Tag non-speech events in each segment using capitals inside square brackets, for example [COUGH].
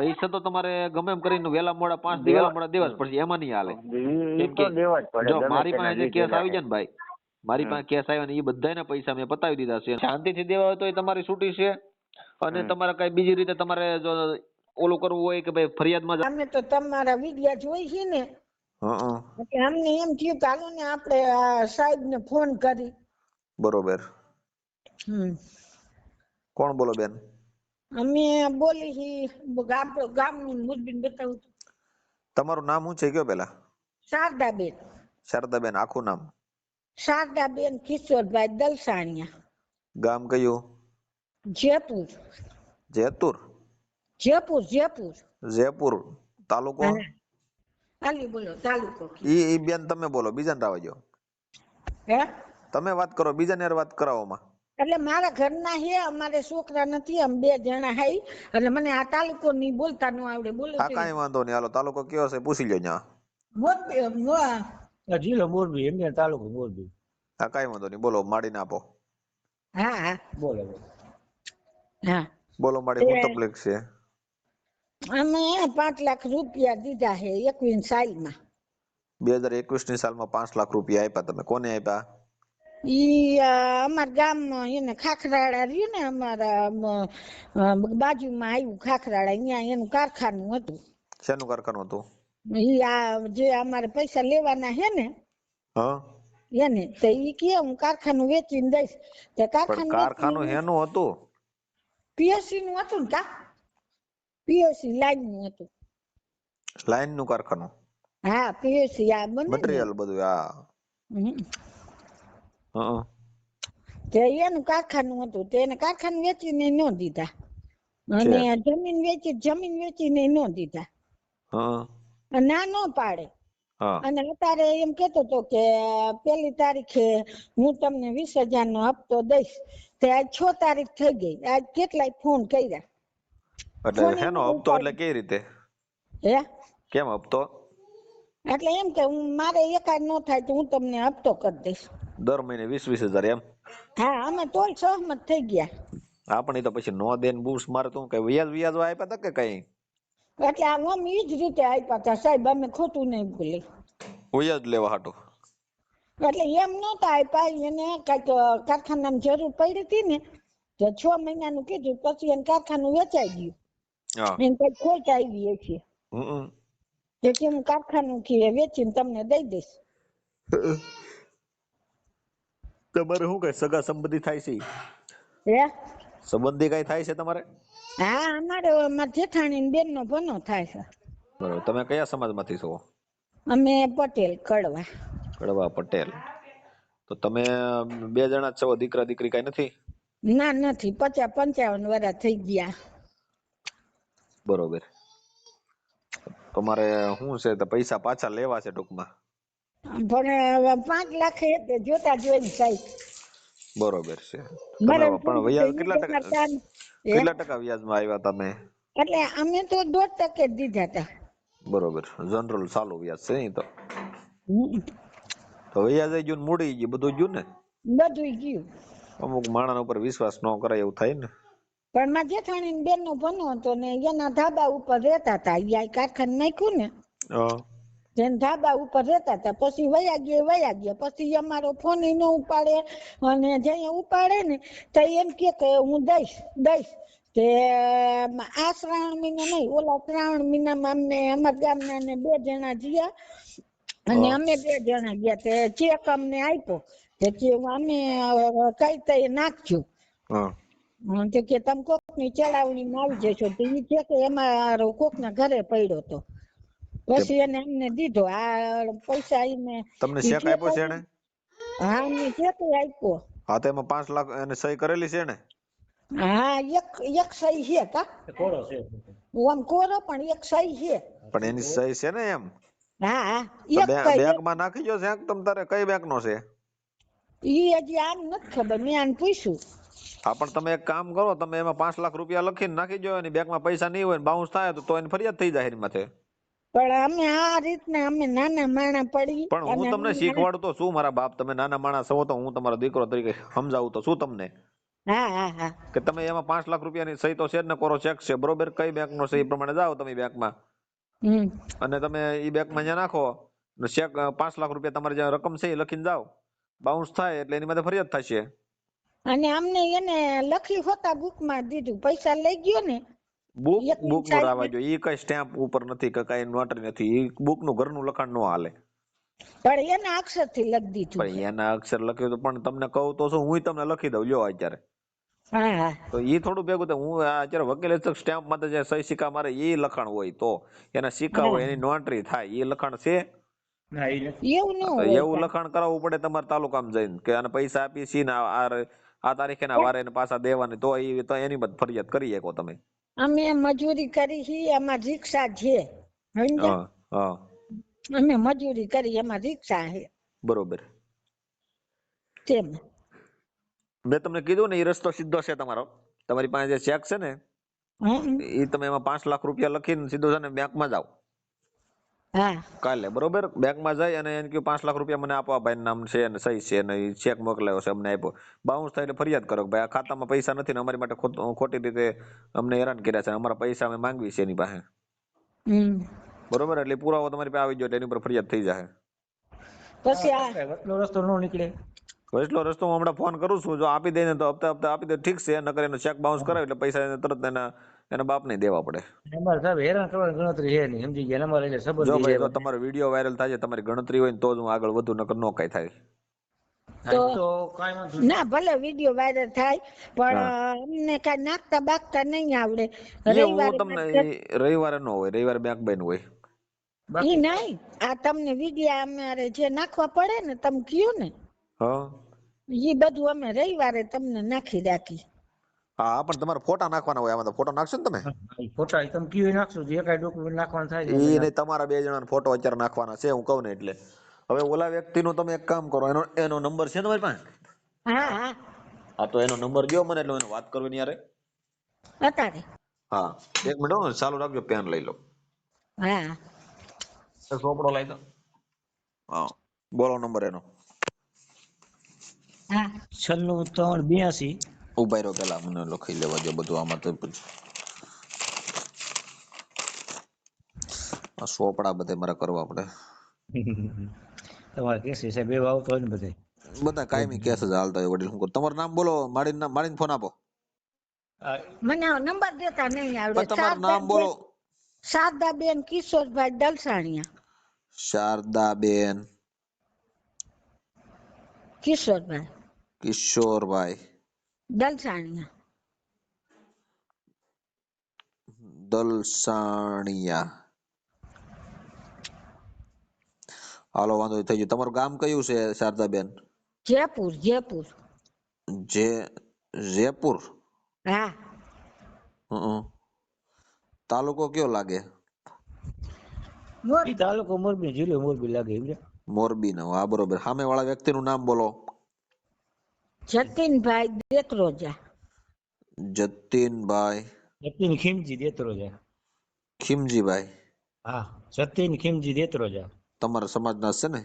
પૈસા તો તમારે ગમે એમ કરીને વેલા મોડા પાંચ દી વેલા મોડા દેવા જ પડશે એમાં નહીં હાલે. જ પડે જો મારી પાસે જે કેસ આવી. જાય ને ભાઈ મારી પાસે કેસ આવ્યો ને એ બધાયના પૈસા મેં પતાવી દીધા છે. શાંતિથી દેવા હોય તો એ તમારી છૂટી છે. અને તમારે કઈ બીજી રીતે તમારે જો ઓલું કરવું હોય કે ભાઈ ફરિયાદમાં અમે તો તમારા વિડિયા જોઈ છે ને અમને એમ થયું કે હાલો ને આપણે આ સાહેબ ને ફોન કરી. બરોબર. હમ. કોણ બોલો બેન? અમે બોલી હી ગામ ગામનું મુરબીન બતાવું છું. તમારું નામ શું છે? કયો પેલા? શારદાબેન. શારદાબેન આખું નામ? શારદાબેન કિશોરભાઈ દલસાણિયા. ગામ કયું? જયપુર. જેતુર જયપુર જયપુર. જયપુર. તાલુકો. હાલી બોલો તાલુકો. ઈ ઈ બેન તમે બોલો બીજાને રાવજો હે? તમે વાત કરો બીજાને વાત કરાવોમાં એટલે મારા ઘરના હે અમારે છોકરા નથી અમે બે જણા હઈ એટલે મને આ તાલુકો ની બોલતા નો આવડે બોલો હા કાઈ વાંધો નહીં. હાલો તાલુકો કયો છે? પૂછી લો ત્યાં મોરબી જિલ્લો મોરબી એમને તાલુકો મોરબી. હા કાઈ વાંધો નહીં. બોલો માડીને આપો. હા હા. બોલો બોલો. હા. બોલો માડી હું તકલીફ છે. અમે પાંચ લાખ રૂપિયા દીધા હે એકવીસ સાલમાં. બે હજાર એકવીસની સાલમાં પાંચ લાખ રૂપિયા આપ્યા તમે. કોને આપ્યા? ઈ અમારા ગામમાં એને ખાખરાળા રહ્યું ને અમારા બાજુમાં આવ્યું ખાખરાળા. અહીંયા એનું કારખાનું હતું. શેનું કારખાનું હતું? ઈ આ જે અમારે પૈસા લેવાના હે ને હા. એને તો ઈ કે હું કારખાનું વેચીને દઈશ. તે કારખાનું કારખાનું હેનું હતું? પીએસસી નું હતું ને કા? પીએસસી લાઈનનું હતું. લાઈનનું કારખાનું? હા પીએસસી આ ને. બધું આ. હં. તે એનું કારખાનું હતું તે એને કારખાનું વેચીને ન દીધા. અને જમીન વેચી જમીન વેચીને ન દીધા. હા. ના ન પાડે. અને અત્યારે એમ કેતો તો કે પેલી તારીખે હું તમને વીસ હજાર નો હપ્તો દઈશ. તે આજ છ તારીખ થઈ ગઈ. આજ કેટલાય ફોન કર્યા. એટલે હેનો હપ્તો એટલે કઈ રીતે? હે? કેમ હપ્તો? એટલે એમ કે હું મારે એકાદ ન થાય તો હું તમને હપ્તો કરી દઈશ. દર મહિને વીસ વીસ હજાર એમ? હા અમે તોય સહમત થઈ ગયા. હા પણ તો પછી નો દેન બૂસ મારે તું કઈ વ્યાજ વ્યાજ આપ્યા હતા કે કઈ? એટલે આમ એ જ રીતે આપ્યા હતા સાહેબ અમે ખોટું નહીં ભૂલી. વ્યાજ લેવા હાટો? એટલે એમ નહોતા આપ્યા એને કંઈક કારખાના જરૂર પડી હતી ને તો છ મહિનાનું કીધું પછી એને કારખાનું વેચાઈ ગયું. હા. એને કઈ ખોટ આવી છે. કે હું કારખાનું કે વેચીને તમને દઈ દઈશ. [LAUGHS] તમારે શું કઈ સગા સંબંધી થાય છે હે? સંબંધી કઈ થાય છે તમારે? હા અમારે અમારા જેઠાણી બેન નો ભનો થાય છે. બરોબર. તમે કયા સમાજમાંથી છો? અમે પટેલ કડવા. કડવા પટેલ. તો તમે બે જણા છો? દીકરા દીકરી કઈ નથી? ના નથી. પચાસ પંચાવન વર્ષ થઈ ગયા. બરોબર. તમારે શું છે? તો પૈસા પાછા લેવા છે ટૂંકમાં? પણ પાંચ લાખ જોતા જોઈ સાહેબ. બરોબર છે. પણ વ્યાજ કેટલા ટકા કેટલા ટકા વ્યાજમાં આવ્યા તમે? એટલે અમે તો દોઢ ટકે દીધા હતા. બરોબર. જનરલ ચાલુ વ્યાજ છે નહીં તો. તો વ્યાજ આવી ગયું ને મૂડી ગયું બધું ગયું ને? બધું ગયું. અમુક માણસ ઉપર વિશ્વાસ ન કરાય એવું થાય ને? પણ માં જેઠાણી બેન નો ભણો હતો ને એના ધાબા ઉપર રહેતા હતા. અહીંયા કારખાન નાખ્યું ને. હા. જેને ધાબા ઉપર રહેતા હતા પછી વયા ગયા વયા ગયા પછી અમારો ફોન ન ઉપાડે. અને જે ઉપાડે ને તો એમ કે હું દઈશ દઈશ. તે આ શ્રાવણ મહિના નહીં ઓલા શ્રાવણ મહિનામાં અમને અમારા ગામના ને બે જણા ગયા અને અમે બે જણા ગયા તે ચેક અમને આપ્યો. તે કે અમે કઈ તઈ નાખજો. હા. હમ, કે તમે કોકની ચડાવણીમાં આવી જશો. તો કે એમાં કોક ના ઘરે પડ્યો તો. પછી એને એમને દીધો. આ પૈસા એને તમને ચેક આપ્યો છે એને? હા અમને ચેક આપ્યો. હા તો એમાં પાંચ લાખ એને સહી કરેલી છે ને હા એક એક સહી છે કા? કોરો છે ઓમ કોરો પણ એક સહી છે. પણ એની સહી છે ને એમ? હા એક બેંકમાં નાખી જો છે તમ તારે કઈ બેંક નો છે? ઈ હજી આમ નથી ખબર. મેં આને પૂછ્યું. હા પણ તમે એક કામ કરો તમે એમાં પાંચ લાખ રૂપિયા લખીને નાખી જો એની બેંકમાં પૈસા નહીં હોય બાઉન્સ થાય તો તો એની ફરિયાદ થઈ જાય એની માથે. પણ અમે આ રીતના અમે નાના માણા પડી પણ હું તમને અમે- શીખવાડું તો શું મારા બાપ? તમે નાના માણા છો તો હું તમારો દીકરો તરીકે સમજાવું તો શું તમને? કે તમે એમાં પાંચ લાખ રૂપિયાની સહી તો છે જ ને કોરો ચેક છે. બરોબર? કઈ બેંક નો સહી પ્રમાણે જાઓ તમે બેંકમાં. અને તમે એ બેંકમાં જ્યાં નાખો ચેક પાંચ લાખ રૂપિયા તમારી જ્યાં રકમ છે એ લખીને જાઓ. બાઉન્સ થાય એટલે એની માટે ફરિયાદ થશે. અને અમને એને લખી હોતા બુકમાં દીધું. પૈસા લઈ ગયો ને બુક બુકનું રાવા જોઈએ. ઈ કઈ સ્ટેમ્પ ઉપર નથી કે કઈ નોટરી નથી. ઈ બુકનું ઘરનું લખાણ નો હાલે. પણ એના અક્ષરથી લખી દીધું પણ એના અક્ષર લખ્યું તો પણ તમને કહું તો શું હું તમને લખી દઉં. લ્યો અત્યારે. તો એ થોડું ભેગું થાય. હું અત્યારે વકીલ સ્ટેમ્પ માટે જે સહી સિક્કા મારે એ લખાણ હોય તો. એના સિક્કા હોય એની નોટરી થાય. એ લખાણ છે? ના એ નથી એવું લખાણ કરાવવું પડે તમારે તાલુકામાં જઈને. કે આને પૈસા આપી છીએ ને આ તારીખે ના વારે એને પાછા દેવાની. તો એ તો એની બધ ફરિયાદ કરી શકો તમે. અમે મજૂરી કરી હી એમાં રિક્ષા છે. અમે મજૂરી કરી એમાં રિક્ષા છે. બરોબર. તેમ. મેં તમને કીધું ને એ રસ્તો સીધો છે તમારો. તમારી પાસે જે ચેક છે ને. ઈ તમે એમાં પાંચ લાખ રૂપિયા લખીને સીધો છે ને બેંકમાં જાઓ. હા. કાલે બરોબર? બેંકમાં જાય અને એને કહ્યું પાંચ લાખ રૂપિયા મને આપો ભાઈ નામ છે ને સહી છે ને ચેક મોકલાયો છે અમને આપ્યો. બાઉન્સ થાય એટલે ફરિયાદ કરો ભાઈ આ ખાતામાં પૈસા નથી ને અમારી માટે ખોટી રીતે અમને હેરાન કર્યા છે અમારા પૈસા અમે માંગવી છે એની પાસે. બરોબર? એટલે પુરાવો તમારી પાસે આવી ગયો એટલે એની ઉપર ફરિયાદ થઈ જાય પછી આ રસ્તો નો નીકળે. એટલો રસ્તો હું હમણાં ફોન કરું છું. જો આપી દે ને તો હપ્તા હપ્તા આપી દે ઠીક છે. નકર એનો ચેક બાઉન્સ કરાવે એટલે પૈસા એને તરત એના એના બાપને દેવા પડે. અમારે સાહેબ હેરાન કરવાની ગણતરી છે નહીં સમજી ગયા અમારે એટલે જો ભાઈ છે તમારો વીડિયો વાયરલ થાય તમારી ગણતરી હોય ને તો જ હું આગળ વધુ નકર નો કાંઈ થાય. ના ભલે વીડિયો વાયરલ થાય પણ અમને કઈ નાખતા બાકતા નહીં આવડે. રવિવારે તમને રવિવારે નો હોય રવિવારે બેંક બેન હોય. ઈ નહીં આ તમને વીડિયો અમારે જે નાખવા પડે ને તમે કયો ને. હા. ઈ બધું અમે રવિવારે તમને નાખી રાખી હા પણ તમારે ફોટા નાખવાના હોય આમાં તો ફોટો નાખશો ને તમે? ફોટા તમે કયું નાખશો જે કાંઈ ડોક્યુમેન્ટ નાખવાનું થાય એ નહીં તમારા બે જણાના ફોટો અત્યારે નાખવાના છે હું કહું ને એટલે. હવે ઓલા વ્યક્તિનું તમે એક કામ કરો એનો એનો નંબર છે તમારી પાસે? હા તો એનો નંબર ગયો મને એટલે વાત કરવાની યારે અત્યારે હા એક મિનિટ હો, ચાલુ રાખજો પેન લઈ લો. હા. સોપડો લઈ દો. હા બોલો નંબર એનો. હા. છન્નું ત્રણ બ્યાસી ઊભા રહો પેલા મને લખી લેવા દો બધું આમાં તો પછી. સોપડા બધે મારે કરવા પડે. [LAUGHS] તમારે કેસ છે બે વાવ તો ને બધે? બધા કાયમી કેસ જ હાલતા હોય વડીલ શું તમારું નામ બોલો મારી નામ મારીને ફોન આપો. મને નંબર દેતા નહીં આવડે. તમારું નામ બોલો. શારદાબેન કિશોરભાઈ દલસાણિયા શારદાબેન. કિશોરભાઈ. કિશોરભાઈ. દલસાણિયા. દલસાણિયા. હાલો વાંધો થઈ ગયું. તમારું ગામ કયું છે શારદાબેન? જયપુર જયપુર. જે જયપુર? હા. હં. તાલુકો કયો લાગે? મોરબી. તાલુકો મોરબી જિલ્લો મોરબી લાગે મોરબી નો હા બરોબર. સામે વાળા વ્યક્તિ નું નામ બોલો. જતીનભાઈ દેતરોજા જતીનભાઈ જતીન ખીમજી દેતરોજા ખીમજીભાઈ હા જતીન ખીમજી દેતરોજા તમારા સમાજના છે ને.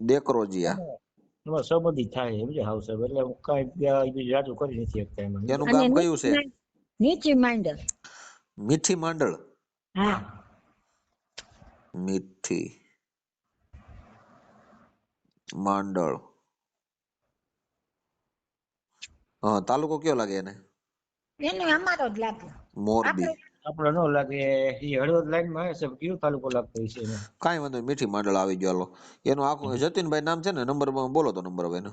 દેકરોજીયા થાય સાહેબ? એટલે હું કઈ જાજુ કરી નથી શકતા એમાં. એનું ગામ કયું છે? નીચી- મીઠી માંડળ? હા. મીઠી. માંડળ. હા તાલુકો કયો લાગે એને? એને અમારો જ લાગે. મોરબી. આપણો નો લાગે એ હળવદ લાઈનમાં છે કયો તાલુકો લાગતો હશે છે એને? વાંધો નહીં, મીઠી માંડળ આવી ગયો હાલો. એનું આખું જતીનભાઈ નામ છે ને નંબર બોલો તો નંબર હવે એનો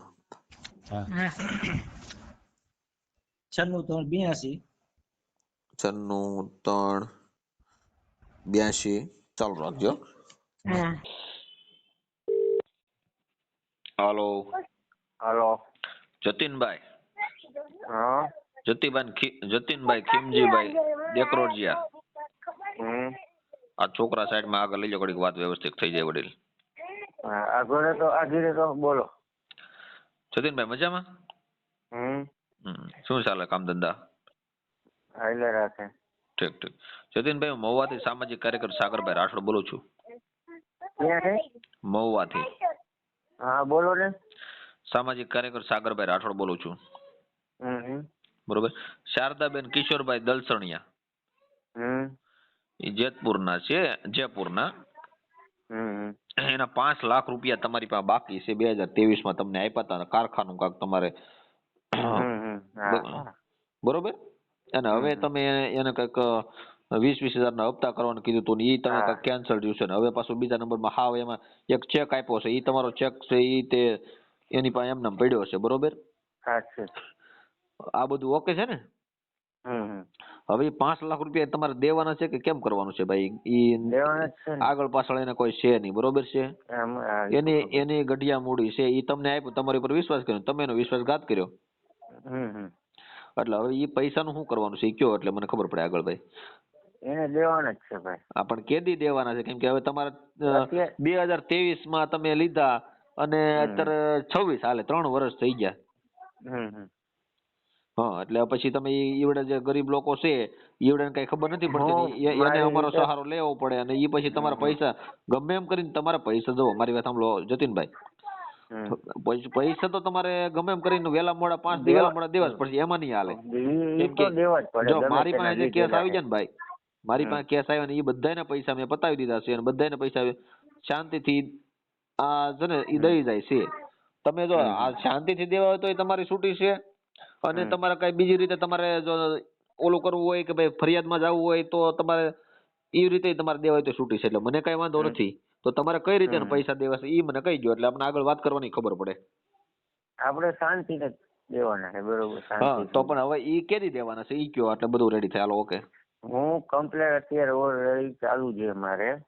છન્નું ત્રણ બ્યાસી. છન્નું ત્રણ બ્યાસી. ચાલુ રાખજો. હા. હાલો હાલો જતીનભાઈ. હા. જતીભાઈ જતીનભાઈ ખીમજીભાઈ દેકરોજીયા. હમ. આ છોકરા સાઈડમાં આગળ લઈ જાઓ ઘડીક વાત વ્યવસ્થિત થઈ જાય વડીલ. આગળ તો આગળ તો બોલો. જતીનભાઈ મજામાં? હમ. હમ. શું ચાલે કામ ધંધા હાલે રાખે. ઠીક ઠીક. જતીનભાઈ મહુવાથી સામાજિક કાર્યકર સાગરભાઈ રાઠોડ બોલું છું? મહુવાથી. હા બોલો ને. સામાજિક કાર્યકર સાગરભાઈ રાઠોડ બોલું છું. હમ. બરોબર. શારદાબેન કિશોરભાઈ દલસણિયા. હમ. એ જેતપુરના છે જયપુરના. એના પાંચ લાખ રૂપિયા તમારી પાસે બાકી છે બે હજાર ત્રેવીસમાં તમને આપ્યા હતા કારખાનું કાંક તમારે બરોબર. અને હવે તમે એને- એને કંઈક વીસ વીસ હજાર ના હપ્તા કરવાનું કીધું હતું ને એ તમે. કેન્સલ થયું છે ને. હવે પાછું બીજા નંબરમાં હાવ એમાં એક ચેક આપ્યો છે. એ તમારો ચેક છે એ તે એની પાસે એમને એમ પડ્યો છે બરોબર? આ બધું ઓકે છે ને? હવે પાંચ લાખ રૂપિયા તમારે દેવાના છે કે કેમ કરવાનું છે ભાઈ? ઈ આગળ પાછળ એને કોઈ છે નહીં બરોબર છે? એની એની ગઢિયા મૂડી છે. ઈ તમને આપ્યું તમારી ઉપર વિશ્વાસ કર્યો તમે એનો વિશ્વાસઘાત કર્યો? એટલે હવે ઈ પૈસાનું શું કરવાનું છે? ઈ કયો એટલે મને ખબર પડે આગળ ભાઈ. એને દેવાના જ છે ભાઈ. હા પણ કેદી દેવાના છે? કેમ કે હવે તમારે બે હજાર ત્રેવીસમાં તમે લીધા અને અત્યારે છવ્વીસ હાલે ત્રણ વર્ષ થઈ ગયા. હા એટલે પછી તમે ઈવડે જે ગરીબ લોકો છે ઈવડે કઈ ખબર નથી પડતી એને અમારો સહારો લેવો પડે અને ઈ પછી તમારા પૈસા ગમે એમ કરીને તમારા પૈસા દો મારી વાત સાંભળો જતીનભાઈ. પૈસા તો તમારે ગમે એમ કરીને વેલા મોડા પાંચ વેલા મોડા દેવા જ પડશે એમાં નહીં હાલે. જ મારી પાસે કેસ આવી જાય ને ભાઈ મારી પાસે કેસ આવ્યા ને એ બધાના પૈસા મેં પતાવી દીધા છે અને બધાના પૈસા શાંતિથી આ છે ને એ દઈ જાય છે. તમે જો આ શાંતિથી દેવા હોય તો એ તમારી છૂટી છે. અને તમારે કઈ બીજી રીતે તમારે જો ઓલું કરવું હોય કે ભાઈ ફરિયાદમાં જવું હોય તો તમારે એ રીતે તમારે દેવા હોય તો છૂટી છે. એટલે મને કઈ વાંધો નથી. તો તમારે કઈ રીતે પૈસા દેવા છે એ મને કહી ગયો એટલે આપણે આગળ વાત કરવાની ખબર પડે. આપણે શાંતિ દેવાના છે. બરોબર હા તો પણ હવે ઈ કેદી દેવાના છે? એ કયો? એટલે બધું રેડી થાય. હાલો ઓકે હું કમ્પ્લેટ અત્યારે ઓલરેડી ચાલુ છે મારે.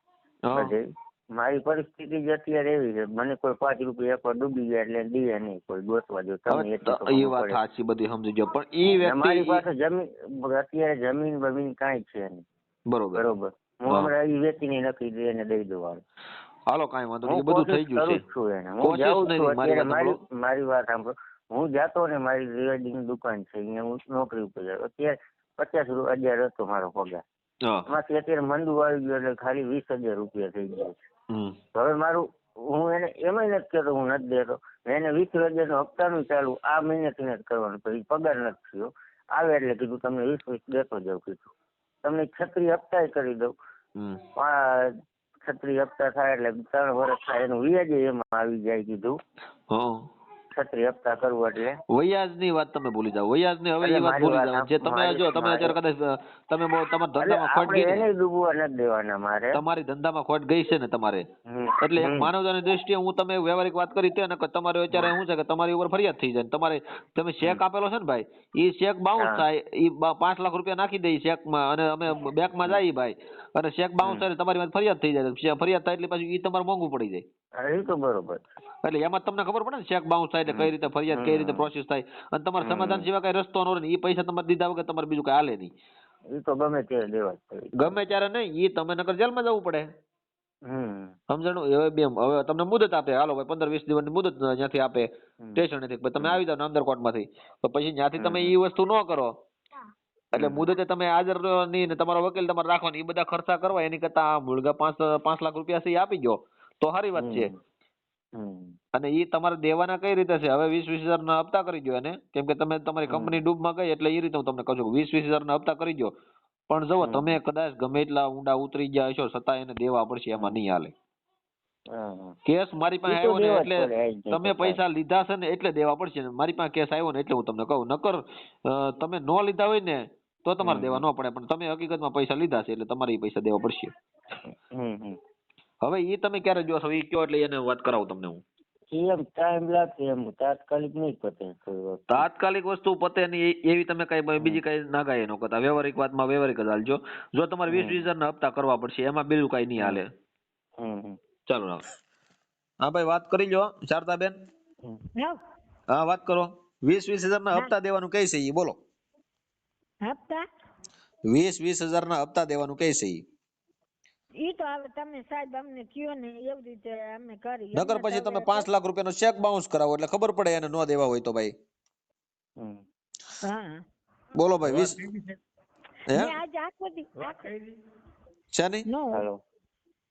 હા. બધે. મારી પરિસ્થિતિ જ અત્યારે એવી છે. મને કોઈ પાંચ રૂપિયા એકવાર ડૂબી ગયા એટલે દે નહીં કોઈ ગોતવા જો તમે હવે એટલું તો તો એ ખબર વાત પડે. સાચી બધી સમજી ગયો. પણ ઈ ને મારી વ્યક્તિ પાસે જમીન અત્યારે જમીન બમીન કાંઈ છે નહીં. બરોબર. બરોબર. હું હા. હમણાં ઈ વેચીને નક્કી દઈ એને દઈ દઉં હાલ. હાલો કાંઈ વાંધો નહીં. હું એ બધું થઈ કોશિશ ગયું કરું છે. જ છું એને. હું કોશિશ જાઉં નહીં, છું મારી અત્યારે વાત મારી મારી વાત સાંભળો. હું જાતો ને મારી રિવેડિંગ દુકાન છે અહીંયા હું નોકરી ઉપર જાઉં. અત્યારે પચાસ હજાર હતો મારો પગાર. એમાંથી અત્યારે મંદુ આવી ગયું એટલે ખાલી વીસ હજાર રૂપિયા થઈ ગયા છે. હવે મારું હું એને એમાંય નથી કહેતો હું નથી દેતો. એને વીસ હજારનો હપ્તાનું ચાલુ આ મહિનેથી નથી કરવાનું પછી પગાર નથી થયો. આવે એટલે કીધું તમને વીસ વીસ દેતો જાઉં કીધું. તમને છત્રી હપ્તાય કરી દઉં. છત્રી હપ્તા થાય એટલે ત્રણ વર્ષ થાય એનું વ્યાજ એમાં આવી જાય કીધું. છત્રી હપ્તા કરવું એટલે. વૈયાજની વાત તમે ભૂલી જાઓ. વૈયાજની હવે એ વાત ભૂલી જાઓ જે તમે જો તમે અત્યારે કદાચ તમે તમારા ધંધામાં ખોટ ગઈ એને ડૂબવા નથી દેવાના મારે. તમારી ધંધામાં ખોટ ગઈ છે ને તમારે? એટલે એક માનવતાની દ્રષ્ટિએ હું તમે વ્યવહારિક વાત કરી તે અને તમારે અત્યારે શું છે કે તમારી ઉપર ફરિયાદ થઈ જાય તમારે તમે ચેક આપેલો છે ને ભાઈ એ ચેક બાઉન્સ થાય એ પાંચ લાખ રૂપિયા નાખી દે ચેકમાં અને અમે બેંકમાં જઈએ ભાઈ. અને ચેક બાઉન્સ થાય તમારી વાત ફરિયાદ થઈ જાય. ફરિયાદ થાય એટલે પાછું એ તમારે મોંઘું પડી જાય. એ તો બરોબર. એટલે એમાં તમને ખબર પડે ને ચેક બાઉન્સ થાય એટલે કઈ રીતે ફરિયાદ કઈ રીતે પ્રોસેસ થાય. અને તમારે સમાધાન સિવાય કઈ રસ્તો ન રહે એ પૈસા તમારે દીધા વગર તમારે બીજું કઈ હાલે નહીં. એ તો ગમે ત્યારે લેવા ગમે ત્યારે નહીં એ તમે નકર જેલમાં જવું પડે. સમજણું? સમજાણું હવે બેમ હવે તમને મુદત આપે. હાલો ભાઈ પંદર વીસ દિવસની મુદત ત્યાંથી આપે. સ્ટેશનથી તમે આવી જાઓ નામદાર કોર્ટમાંથી. તો પછી ત્યાંથી તમે. એ વસ્તુ ન કરો. એટલે મુદતે તમે હાજરની નહીં ને તમારો વકીલ તમારે રાખવાનો એ બધા ખર્ચા કરવા. એની કરતા મુર્ગા પાંચ પાંચ લાખ રૂપિયા છે આપી ગયો તો સારી વાત છે. અને એ તમારે દેવાના કઈ રીતે છે? હવે વીસ વીસ હજાર ના હપ્તા કરી દો એને. કેમ કે તમે તમારી કંપની ડૂબમાં ગઈ એટલે એ રીતે હું તમને કહું છું વીસ વીસ હજાર ના હપ્તા કરી દો પણ જુઓ તમે કદાચ ગમે એટલા ઊંડા ઉતરી ગયા હશો છતાં એને દેવા પડશે એમાં નહીં હાલે. કેસ મારી પાસે આવ્યો ને એટલે જ તમે પૈસા લીધા છે ને એટલે દેવા પડશે ને. મારી પાસે કેસ આવ્યો ને એટલે હું તમને કહું. નકર તમે નો લીધા હોય ને તો તમારે દેવા ન પડે. પણ તમે હકીકતમાં પૈસા લીધા છે એટલે તમારે પૈસા દેવા પડશે. હવે એ તમે ક્યારે જોશો? એ કયો એટલે એને વાત કરાવું તમને હું. એમ ટાઈમ લાગશે એમ. તાત્કાલિક નહીં પતે વસ્તુ. તાત્કાલિક વસ્તુ પતે નહીં એવી તમે કઈ બીજી કઈ નાગાઈ એનો કરતા. વ્યવહારિક વાતમાં વ્યવહારિક જ હાલજો. જો તમારે વીસ. વીસ હજારના હપ્તા કરવા પડશે એમાં બિલ કઈ નહીં હાલે. હમ, હમ. ચાલો હા ભાઈ વાત કરી લો શારદાબેન. બેન હા. વાત કરો. વીસ વીસ હજારના ના હપ્તા દેવાનું કઈ છે ઈ બોલો. હપ્તા? વીસ વીસ હજારના હપ્તા દેવાનું કઈ છે ઈ તો હવે તમે સાહેબ અમને કયો ને એવી રીતે અમે કરી. નગર પછી તમે પાંચ લાખ રૂપિયાનો ચેક બાઉન્સ કરાવો એટલે ખબર પડે એને ન દેવા હોય તો ભાઈ. હા. બોલો ભાઈ વીસ હે? આખો દી આખો- છે નહીં? નો. હાલો.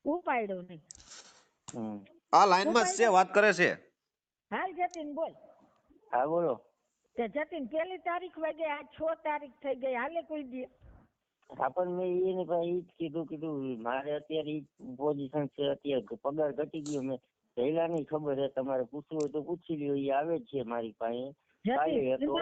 ઉપાડ્યો નહીં. આ લાઈનમાં છે વાત કરે છે. હાલ જતીન બોલ. હા બોલો. તે જતીન પેલી તારીખ વાગે આ છ તારીખ થઈ ગઈ. હાલે કોઈ દી હા પણ મેં એને ભાઈ ઈ જ કીધું કીધું મારે અત્યારે ઈ પોઝિશન છે અત્યારે પગાર ઘટી ગયો મેં પહેલાની ખબર છે તમારે પૂછવું હોય તો પૂછી લ્યો ઈ આવે જ છે મારી પાસે. હતો.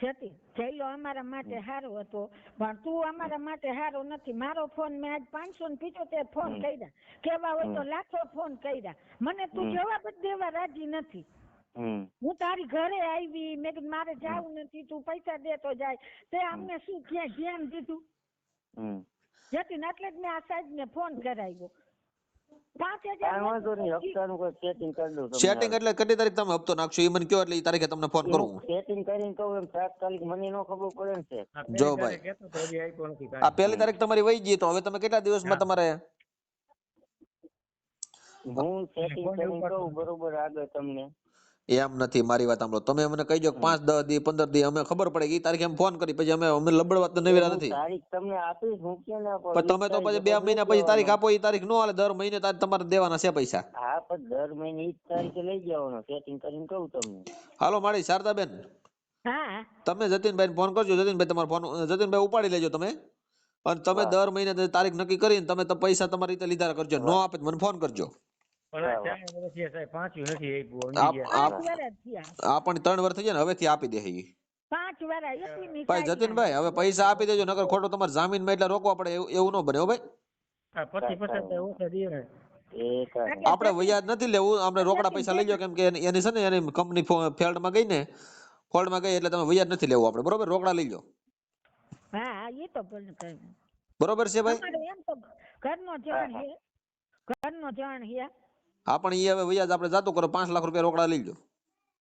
જતીન અમારા માટે સારો હતો પણ તું અમારા માટે સારો નથી. મારો ફોન મેં આજ પાંચસો ને પિચોતેર ફોન કર્યા. કેવા હોય તો લાખો ફોન કર્યા. મને તું હમ. જવાબ જ દેવા રાજી નથી. હમ. હું તારી ઘરે આવી મેં કીધું મારે જાવું નથી તું પૈસા દેતો જાય. તે અમને શું ક્યાં ધ્યાન દીધું? જતીન એટલે જ મેં આ સાહેબ ને ફોન કરાવ્યો. સેટિંગ એટલે કેટલી તારીખ તમે હપ્તો નાખશો? એ મને કયો એટલે એ તારીખે તમને ફોન કરું. સેટિંગ કરીને કહું એમ તાત્કાલિક મને નો ખબર પડે ને જો ભાઈ. આ. પહેલી તારીખ તમારી વહી ગઈ તો હવે તમે કેટલા દિવસમાં તમારે? હું સેટિંગ કરીને કહું બરોબર આગળ તમને. એમ નથી મારી વાત સાંભળો. તમે મને કહી દો પાંચ દસ દી પંદર દી અમે ખબર પડે એ ઈ તારીખે અમે ફોન કરી પછી અમે અમે લબડવા તો નવીરા નથી. તારીખ તમને આપીશ હું ક્યાં ના પણ તમે તો પછી બે મહિના પછી તારીખ આપો એ તારીખ નો હાલે દર મહિને તારીખ તમારે દેવાના છે પૈસા. હા પણ દર મહિને ઈ તારીખે લઈ જવાનો સેટિંગ કરીને કહું તમને. હાલો મારી શારદાબેન. હા. તમે જતીનભાઈ ફોન કરજો જતીનભાઈ તમારો ફોન જતીનભાઈ ઉપાડી લેજો તમે. અને તમે દર મહિને તારીખ નક્કી કરીને તમે તો પૈસા તમારી રીતે લીધા કરજો નો આપે મને ફોન કરજો. પણ આ ચાર વર્ષથી આ સાહેબ પાંચયું નથી આપ્યું આપ- સમજી ગયા. આપ- પાંચ વર્ષ થયા. આ પણ ત્રણ વર્ષ થઈ ગયા ને હવેથી આપી દે ઈ. પાંચ વર્ષ એકવીસમી ભાઈ જતીનભાઈ હવે પૈસા આપી દેજો નકર ખોટો તમારે જામીનમાં એટલે રોકવા પડે એવું ન બને હો ભાઈ. આપણે વ્યાજ નથી લેવું આપણે રોકડા પૈસા લઈ જાઓ કેમ કે એની છે ને એની કંપની ફેલ્ડમાં ગઈ ને ફોલ્ડમાં ગઈ એટલે તમે વ્યાજ નથી લેવું આપણે બરોબર? રોકડા લઈ લો હા હા એ તો બરોબર છે ભાઈ? ઘરનો જાણ છે ઘરનો જાણ છે હા પણ ઈ હવે વ્યાજ આપણે જાતો કરો પાંચ લાખ રૂપિયા રોકડા લઈ લો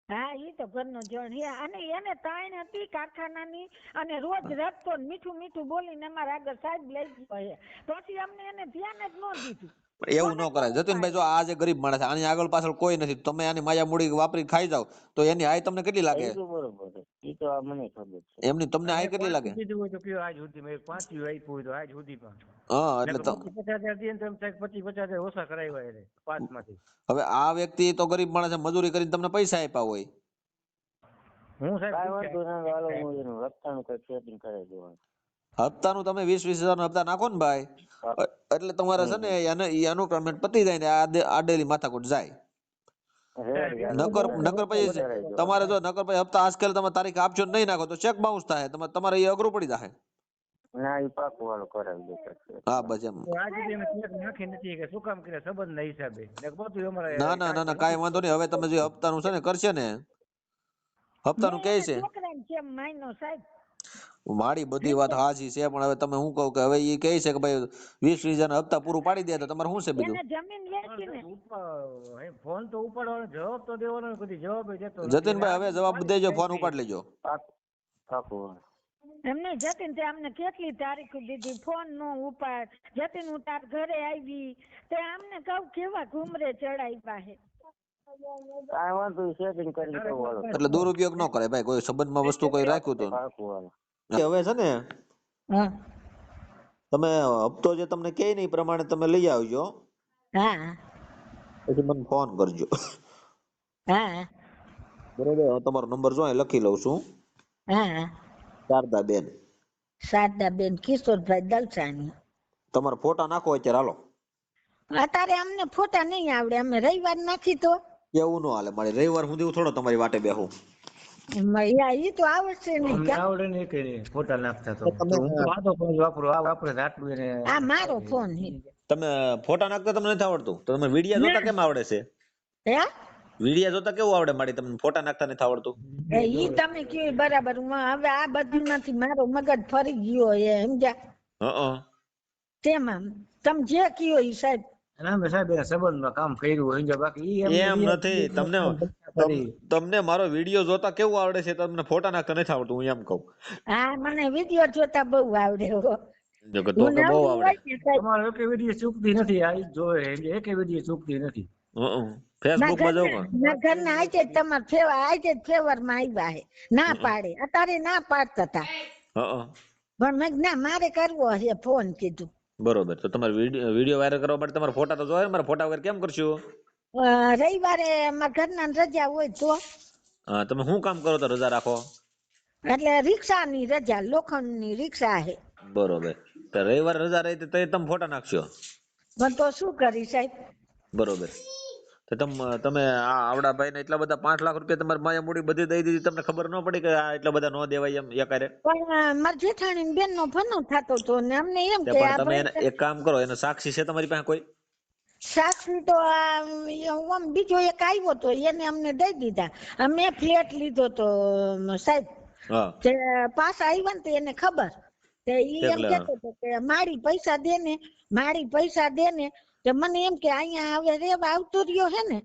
હા એ તો ઘરનો જણ હે અને એને તાણ હતી કારખાનાની અને રોજ રખતો ને મીઠું મીઠું બોલીને અમારા આગળ સાહેબ લઈ ગયો હે પછી અમને એને ધ્યાન જ ન દીધું. એવું ન કરાય. જતીનભાઈ જો આ જે ગરીબ માણસ આની આગળ પાછળ કોઈ નથી. તમે આની માયા મૂડી વાપરી ખાઈ જાવ તો એની આય તમને કેટલી લાગે? એ તો મને ખબર છે. એમની તમને આય કેટલી લાગે? દીધું તો કયો આજ સુધીમાં એક પાંચયું આપ્યું તો આજ સુધીમાં હા એટલે નકર પચાસ હજાર દે ને તો એમ થાય કે પચીસ પચાસ હજાર ઓછા કરાવ્યા એને પાંચમાંથી. હવે આ વ્યક્તિ તો ગરીબ માણસ મજૂરી કરીને તમને પૈસા આપ્યા હોય. હું સાહેબ વાંધો ના હાલો હું હપ્તાનું કઈ સેટિંગ કરાવી દેવાનું. હપ્તાનું તમે વીસ વીસ હજાર હપ્તા નાખો ને ભાઈ. એટલે તમારે છે ને એનું પેમેન્ટ પતી જાય ને આ દે- આ ડેલી માથાકૂટ જાય. નકર નકર પછી તમારે જો નકર પછી હપ્તા આજકાલ તમે તારીખ આપજો નહીં નાખો તો ચેક બાઉન્સ થાય. તમારે તમારે એ અઘરું પડી જાય ના પાકું કરાવી દેતા હા બસ એમ. નાખી નથી કે શું કામ કર્યા સંબંધના હિસાબે. ને ના ના ના ના કાઈ વાંધો નહીં. હવે તમે જે હપ્તાનું છે ને કરશે ને. હપ્તાનું કહે છે. કેમ માયનો સાહેબ? મારી બધી વાત હાચી છે પણ હવે તમે હું કહું કે હવે એ કહે છે કે ભાઈ વીસ વીસ હજાર હપ્તા પૂરું પાડી દે તો તમારે શું છે બીજું? ફોન તો ઉપાડવાનો જવાબ તો દેવાનો ને કદી જવાબ દેતો જતીનભાઈ હવે જવાબ દેજો ફોન ઉપાડી લેજો. એમને જતીન તે અમને કેટલી તારીખ દીધી? ફોન નો ઉપાડ. જતીન હું તાર ઘરે આવી. તે અમને કહું કેવા ઘુમરે ચડાવ્યા હે? કાઈ વાંધો સેટિંગ કહું હાલો. એટલે દુરુપયોગ ન કરે ભાઈ કોઈ સંબંધમાં વસ્તુ કોઈ રાખ્યું તો હવે છે ને તમે હપ્તો જે તમને કે ને પ્રમાણે તમે લઈ આવજો. હા. પછી મને ફોન કરજો. હા. બરોબર? હું તમારો નંબર જો લખી લઉં છું. હા. શારદા બેન. શારદાબેન કિશોરભાઈ દલસાની તમારો ફોટા નાખો અત્યારે હાલો. અત્યારે અમને ફોટા નહીં આવડે અમે રવિવાર નાખી તો. એવું ન હાલે મારે રવિવાર સુધી થોડો તમારી વાટે બેહું. એમાં તો આવડશે નહીં આવડે નહીં કે ફોટા નાખતા તો. તમે- હું તો વાતો પણ જ વાપરું આ વાપરે આટલું એને આ મારો ફોન હે તમે ફોટા નાખતા તમને નથી આવડતું? તો તમે વિડિયા જોતા કેમ આવડે છે? હે? વિડિયા જોતા કેવું આવડે મારી તમને ફોટા નાખતા નથી આવડતું? એ ઈ તમે કે બરાબર હું હવે આ બધું માંથી મારો મગજ ફરી ગયો એ સમજ્યા? હં. તેમાં તમે જે કયો ઈ સાહેબ અને અમે સાહેબ સંબંધમાં કામ કર્યું હોય બાકી એમ નથી. તમને તમને મારો વીડિયો જોતા કેવું આવડે છે? તમને ફોટા નાખતા નથી આવડતું હું એમ કહું. હા મને વીડિયો જોતા બહુ આવડે હો. તો બહુ આવડે હોય ને સાહેબ, તમારો એકે વીડિયો ચૂકતી નથી આ જોવે છે. એકે વીડિયો ચૂકતી નથી. ફેસબુકમાં જવું ના ઘરના આજે જ ફેવર આજે જ ફેવરમાં આવ્યા હે ના પાડે. અત્યારે ના પાડતા હતા પણ મેં ના મારે કરવો છે ફોન કીધું. બરોબર. તો તમારે વિડિયો વાયરલ કરવા માટે તમારે ફોટા તો જોવે મારા ફોટા વગર કેમ કરશો? રવિવારે અમારા ઘરના રજા હોય તો. હા તમે શું કામ કરો તો રજા રાખો? એટલે રિક્ષાની રજા લોખંડની રિક્ષા છે બરોબર. તો રવિવારે રજા રહી તો તમે ફોટા નાખશો? પણ તો શું કરી સાહેબ? બરોબર. તો તમે તમે આ આવડા ભાઈને એટલા બધા પાંચ લાખ રૂપિયા તમારી માયા મૂડી બધી દઈ દીધી તમને ખબર ન પડી કે આ એટલા બધા ન દેવાય એમ એકારે? પણ માર જેઠાણી બેન નો ફનો થતો તો ને અમને એમ કે તમે એને એક કામ કરો એનો સાક્ષી છે તમારી પાસે કોઈ? સાક્ષી તો આમ બીજો એક આવ્યો તો એને અમને દઈ દીધા. અમે ફ્લેટ લીધો તો સાહેબ જે તે પાછા આવ્યા ને તો એને ખબર. તે ઈ એમ એટલે- કેતો હતો કે મારી પૈસા દે ને મારી પૈસા દે ને તે મને એમ કે અહીંયા હવે રેવ આવતો રહ્યો હે ને.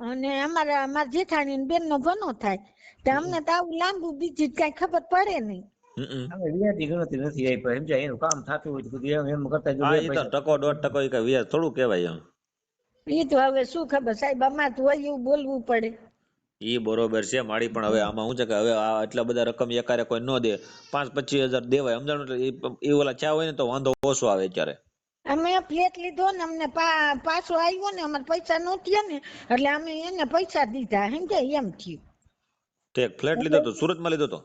અને અમારા અમારા જેઠાણી બેન નો ભનો થાય. તો અમને તો આવું લાંબુ બીજી કઈ ખબર પડે નહીં. હમ. અમે ગણતરી નથી આવી પણ સમજાય એનું કામ થતું હોય બધું એમ એમ કરતા જો હા બે એ તો ટકો દોઢ ટકો એ વ્યાજ થોડું કહેવાય એમ. એ તો હવે શું ખબર સાહેબ અમારે તો હોય એવું બોલવું પડે. ઈ બરોબર છે મારી પણ હવે આમાં શું છે કે હવે આ એટલા બધા રકમ એકારે કોઈ ન દે. પાંચ પચીસ હજાર દેવાય સમજાણું? એટલે ઈ ઓલા ચા હોય ને તો વાંધો ઓછો આવે અત્યારે. અમે ફ્લેટ લીધો ને અમને પાછો આવ્યો ને અમારે પૈસા નહોતી ને એટલે અમે એને પૈસા દીધા સમજે એમ થયું. તે ફ્લેટ લીધો તો સુરતમાં લીધો તો?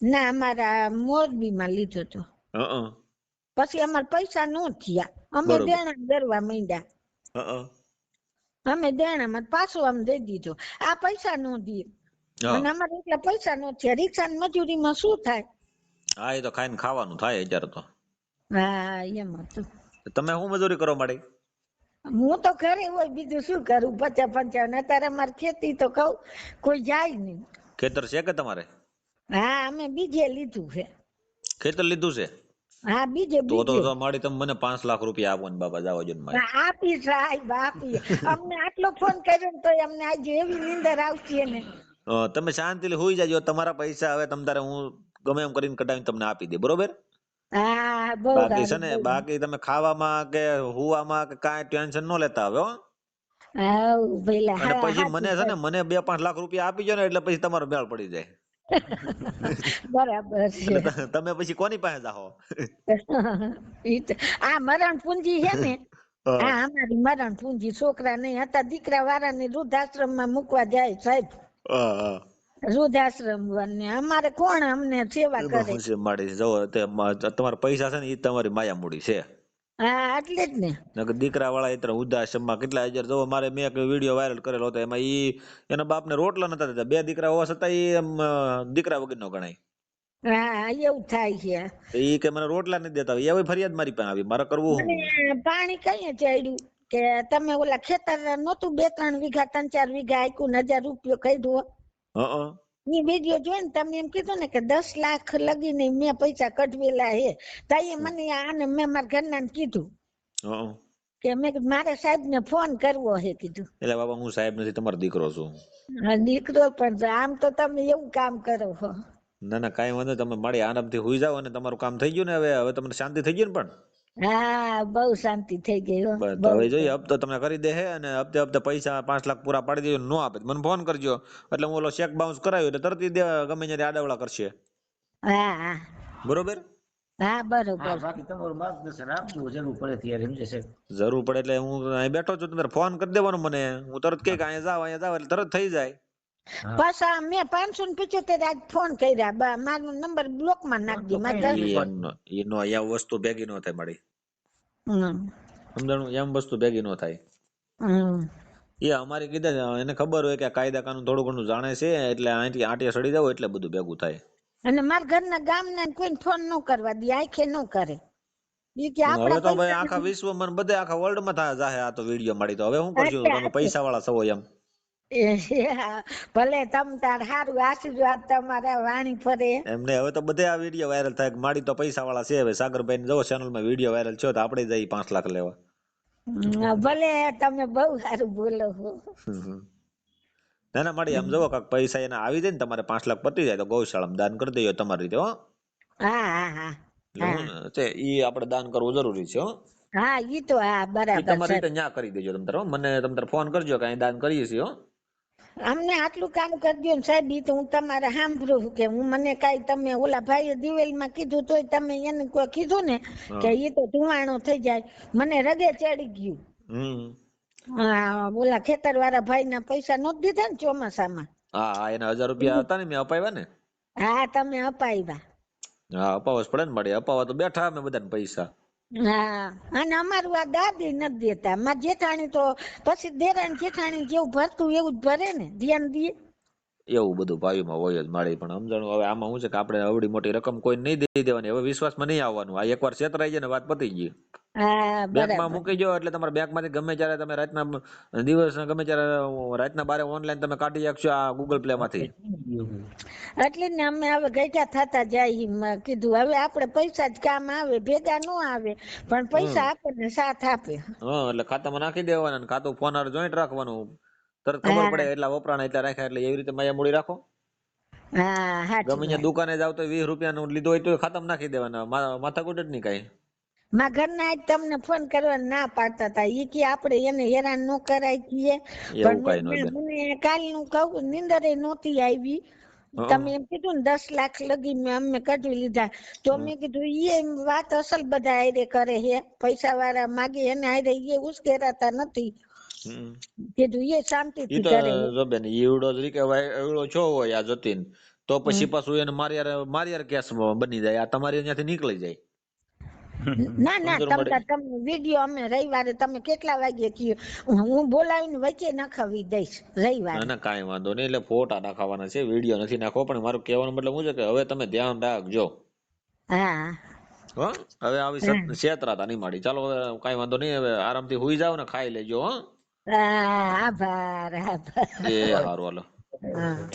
ના અમારા મોરબીમાં લીધો તો. પછી અમારે પૈસા ન થયા. અમે દેણા દરવા માંડ્યા. અમે અમે દેણામાં પાછો આમ દઈ દીધો. આ પૈસા નો દે અને અમારે એટલા પૈસા નો થયા. રિક્ષા મજૂરીમાં શું થાય? હા એ તો ખાઈને ખાવાનું થાય અત્યારે તો. હા એમ હતું. તમે શું મજૂરી કરો માડી હું તો ઘરે હોય બીજું શું કરું? પચાસ પંચાવન અત્યારે અમારે ખેતી તો કહું કોઈ જાય નહીં. ખેતર છે કે તમારે? હા અમે બીજે લીધું છે. ખેતર લીધું છે? હા બીજે તો તો માડી તમે મને પાંચ લાખ રૂપિયા આપો ને બાપા જાવ જન મારી. આપી સાહેબ આપી. અમને આટલો ફોન કર્યો તો અમને આજે એવી નીંદર આવતી ને તમે શાંતિથી હોઈ જાજો. તમારા પૈસા હવે તમ તારે હું ગમે એમ કરીને કઢાવીને તમને આપી દે. બરોબર? હા બહુ બાકી છે ને બાકી તમે ખાવામાં કે હુવામાં કે કાંઈ ટેન્શન ન લેતા હવે હો. હાઉ, ભઈલા, અને હા, પછી મને છે ને મને બે પાંચ લાખ રૂપિયા આપી જો ને એટલે પછી તમારો મેળ પડી જાય. [LAUGHS] બરાબર છે. તમે પછી કોની પાસે જાઓ? [LAUGHS] આ મરણ પૂંજી છે ને [LAUGHS] હા. અમારી મરણ પૂંજી છોકરા નહીં હતા દીકરા વાળાને વૃદ્ધાશ્રમમાં મૂકવા જાય સાહેબ. વૃદ્ધાશ્રમ ને અમારે કોણ અમને સેવા કરે? છે માડી જો તે તમારા પૈસા છે ને એ તમારી માયા મૂડી છે. હા એટલે જ ને. નકર દીકરા વાળા એ વૃદ્ધાશ્રમમાં કેટલા હજાર. જો મારે મેં એક વીડિયો વાયરલ કરેલો હતો એમાં ઈ એના બાપને રોટલા નતા દેતા. બે દીકરા હોવા છતાં ઈ એમ દીકરા વગર નો ગણાય. હા એવું થાય છે. ઈ કે મને રોટલા નથી દેતા. એવી ફરિયાદ મારી પાસે આવી. મારે કરવું હું પાણી કઈ ચડ્યું? કે તમે ઓલા ખેતર નહોતું બે ત્રણ વીઘા ત્રણ ચાર વીઘા આયકું હજાર રૂપિયો કહ્યું ની વીડિયો જોઈને તમે એમ કીધું ને કે દસ લાખ લગીને મેં પૈસા કઢવેલા હે. તાઈએ મને આને મેં મારા ઘરના કીધું કે મેં મારે સાહેબ ને ફોન કરવો હે કીધું. એટલે બાબા હું સાહેબ નથી તમારો દીકરો છું. હા, દીકરો પણ આમ તો તમે એવું કામ કરો છો ના ના કાંઈ વાંધો. તમે મારી આરામથી હુઈ જાવ અને તમારું કામ થઈ ગયું ને હવે. હવે તમને શાંતિ થઈ ગઈ ને પણ? હા બહુ શાંતિ થઈ ગઈ હો બસ તો હવે જોઈએ હપ્તો તમને કરી દે હે અને હપ્તે હપ્તે પૈસા પાંચ લાખ પૂરા પાડી દેજો નો આપે મને ફોન કરજો. એટલે હું ઓલો ચેક બાઉન્સ કરાવ્યો એટલે તરત દે ગમે ત્યારે આડાવડા કરશે. હા હા. બરોબર? હા હા બરોબર બાકી તમારું માર્ગદર્શન આપજો જરૂર પડે ત્યારે સમજે છે. જરૂર પડે એટલે હું અહીં બેઠો છું તમારે ફોન કરી દેવાનો મને. હું તરત કઈ અહીંયા જાવ અહીંયા જાવ એટલે તરત થઈ જાય. પાછા મેં પાંચસો ને પિચોતેર આજ ફોન કર્યા મારો નંબર બ્લોકમાં નાખી નો વસ્તુ ભેગી ન થાય મારી. હમ, સમજાણું? એમ વસ્તુ ભેગી ન થાય. એ અમારે કીધા એને ખબર હોય કે કાયદા કાનૂન થોડું ઘણું જાણે છે એટલે અહીંથી આંટીએ સડી જાવ એટલે બધું ભેગું થાય. અને મારા ઘરના ગામના કોઈ ફોન ન કરવા દે આંખે ન કરે. હવે તો ભાઈ આખા વિશ્વમાં બધે આખા વર્લ્ડમાં થાય જાહે આ તો વીડિયો મળી તો. હવે શું કરશું? તમે પૈસા વાળા છો એમ. ભલે તમ તાર સારું આશીર્વાદ તમારા વાણી ફરે. એમને હવે તો બધે આ વીડિયો વાયરલ થાય માડી તો પૈસા વાળા છે હવે. સાગરભાઈ ને જો ચેનલમાં વીડિયો વાયરલ થયો તો આપણે જઈ પાંચ લાખ લેવા. ભલે તમે બહુ સારું બોલો ના ના માડી આમ જોવો કાક પૈસા એના આવી જાય ને તમારે પાંચ લાખ પતી જાય તો ગૌશાળામાં દાન કરી દેજો તમારી રીતે હો. હા હા હા તે ઈ આપણે દાન કરવું જરૂરી છે હો. હા ઈ તો હા બરાબર તમારી રીતે ન્યા કરી દેજો તમ તારે મને તમ તારે ફોન કરજો કે અહીં દાન કરીએ છીએ હો. અમને આટલું કામ કરજો ને સાહેબ તો હું તમારે સાંભળું કે હું મને કઈ તમે ઓલા ભાઈએ દિવેલમાં કીધું તોય તમે એને કોઈ કીધું ને કે એ તો ધુવાણો થઈ જાય. મને રગે ચડી ગયું. ઓલા ખેતર વાળા ભાઈ ના પૈસા નોત દીધા ને ચોમાસામાં? હા હા એના હજાર રૂપિયા હતા ને મેં અપાવ્યા ને? હા તમે અપાવ્યા. હા અપાવવા પડે ને મળે અપાવવા તો બેઠા અમે બધાને પૈસા. હા, અને અમારું આ દાદી નથી દેતા. મારા જેઠાણી તો પછી દેરાણી જેઠાણી જેવું ભરતું એવું જ ભરે ને, ધ્યાન દે. એવું બધું ભાઈમાં હોય જ મારી પણ સમજણ. હવે આમાં શું છે કે આપણે અવડી મોટી રકમ કોઈ નહીં દઈ દેવાની. હવે વિશ્વાસમાં નહીં આવવાનું. આ એકવાર છેતરાઈ જાય ને વાત પતી ગઈ. બેંકમાં મૂકી જાઓ એટલે તમારે બેંકમાંથી ગમે ત્યારે તમે રાતના દિવસ ગમે ત્યારે રાતના બારે ઓનલાઈન તમે કાઢી શકશો આ ગૂગલ પ્લે માંથી. એટલે ને અમે હવે ગઈકા થતા જાય કીધું. હવે આપણે પૈસા જ કામ આવે ભેગા ન આવે પણ પૈસા આપણને સાથ આપે. હા એટલે ખાતામાં નાખી દેવાના ખાતું ફોન જોઈન્ટ રાખવાનું. તરત ખબર પડે એટલા વપરાણા એટલા રાખ્યા એટલે એવી રીતે માયા મૂડી રાખો. હા હાચી ગમે ત્યાં દુકાને જાવ તો વીસ રૂપિયાનું લીધું હોય તો ખાતામાં નાખી દેવાના. માથાકૂટ જ નહીં કાંઈ. માં ઘરના આજ તમને ફોન કરવા ના પાડતા હતા ઈ કે આપણે એને હેરાન ન કરાય કીએ. પણ મને કાલનું કહું નિંદરે નહોતી આવી. તમે એમ કીધું ને દસ લાખ લગી મેં અમે કાઢી લીધા. તો મેં કીધું ઈ વાત અસલ બધા આયરે કરે હે. પૈસા વાળા માગે એને આયરે એ ઉશ્કેરાતા નથી. કીધું એ શાંતિ શાંતિથી કરે. જો બેન ઈવડો જ રીકે એવડો છો હોય આ જતીન તો પછી પાછું એને મારી મારિયાર કેસ બની જાય આ તમારી અહીંયાથી નીકળી જાય. ના ના તમે તમે વીડિયો અમે રવિવારે તમે કેટલા વાગે કયો હું બોલાવીને વચ્ચે નાખાવી દઈશ રવિવારે. ના ના કાંઈ વાંધો નહીં એટલે ફોટા નાખવાના છે વીડિયો નથી નાખવો પણ મારું કહેવાનો મતલબ હું છે કે હવે તમે ધ્યાન રાખજો. હા. હવે આવી છેતરાતા નહીં માડી ચાલો હવે કાંઈ વાંધો નહીં હવે આરામથી હુઈ જાવ ને ખાઈ લેજો હા, આભાર આભાર એ હારું હાલો હા